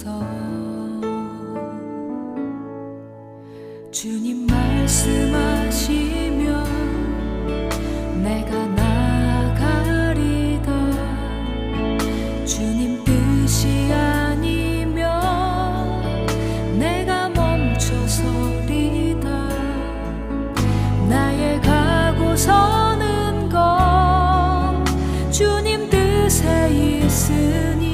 주옵소서. 주님 말씀하시면 내가 나가리다. 주님 뜻이 아니면 내가 멈춰서리다. 나의 가고 서는 건 주님 뜻에 있으니